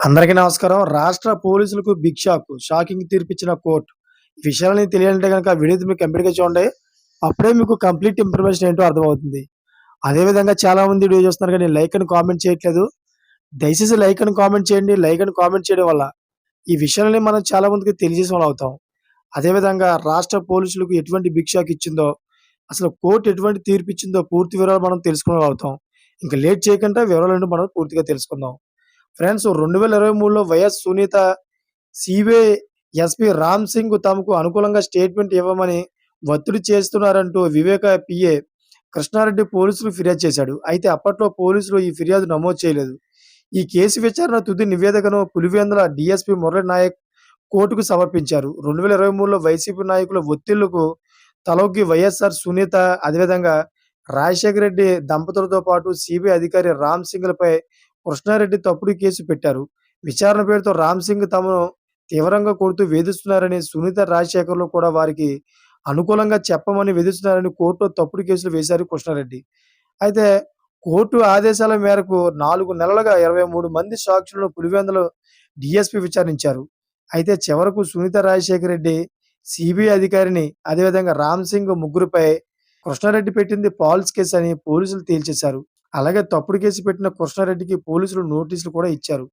అందరికీ నమస్కారం. రాష్ట్ర పోలీసులకు బిగ్ షాక్. షాకింగ్ తీర్పిచ్చిన కోర్టు. ఈ విషయాలని తెలియాలంటే కనుక వీడియో మీకు కంప్లీట్‌గా చూడండి. అప్పుడే మీకు కంప్లీట్ ఇన్ఫర్మేషన్ ఏంటో అర్థమవుతుంది. అదే విధంగా చాలామంది వీడియో చూస్తున్నారు కానీ లైక్ అని కామెంట్ చేయట్లేదు. దయచేసి లైక్ అని కామెంట్ చేయండి. లైక్ అని కామెంట్ చేయడం వల్ల ఈ విషయాలని మనం చాలామందికి తెలియజేసిన అవుతాం. అదే విధంగా రాష్ట్ర పోలీసులకు ఎటువంటి బిగ్ షాక్ ఇచ్చిందో, అసలు కోర్టు ఎటువంటి తీర్పు ఇచ్చిందో పూర్తి వివరాలు మనం తెలుసుకునే అవుతాం. ఇంకా లేట్ చేయకుండా వివరాలను మనం పూర్తిగా తెలుసుకుందాం. Friends 2023లో YS Sunitha CBI SP Ram Singh తమకు అనుకూలంగా స్టేట్మెంట్ ఇవ్వమని ఒత్తిడి చేస్తున్నారంటూ వివేక పిఏ కృష్ణారెడ్డి పోలీసులు ఫిర్యాదు చేశాడు. అయితే అప్పట్లో పోలీసులు ఈ ఫిర్యాదు నమోదు చేయలేదు. ఈ కేసు విచారణ తుది నివేదికను పులివెందుల డిఎస్పి మురళీ నాయక్ కోర్టుకు సమర్పించారు. 2023లో వైసీపీ నాయకుల ఒత్తిళ్ళకు తలొగ్గి వైఎస్ఆర్ సునీత అదేవిధంగా రాజశేఖర రెడ్డి దంపతులతో పాటు సిబిఐ అధికారి రామ్ సింగ్‌లపై కృష్ణారెడ్డి తప్పుడు కేసు పెట్టారు. విచారణ పేరుతో రామ్ సింగ్ తమను తీవ్రంగా కొడుతూ వేధిస్తున్నారని, సునీత, రాజశేఖర్‌లు కూడా వారికి అనుకూలంగా చెప్పమని వేధిస్తున్నారని కోర్టులో తప్పుడు కేసులు వేశారు కృష్ణారెడ్డి. అయితే కోర్టు ఆదేశాల మేరకు నాలుగు నెలలుగా 23 మంది సాక్షులను పులివెందులు డీఎస్పీ విచారించారు. అయితే చివరకు సునీత, రాజశేఖర రెడ్డి, సిబిఐ అధికారిని అదేవిధంగా రామ్ సింగ్ ముగ్గురిపై కృష్ణారెడ్డి పెట్టింది పాల్స్ కేసు అని పోలీసులు తేల్చేశారు. అలాగే తప్పుడు కేసు పెట్టిన కృష్ణారెడ్డికి పోలీసులు నోటీసులు కూడా ఇచ్చారు.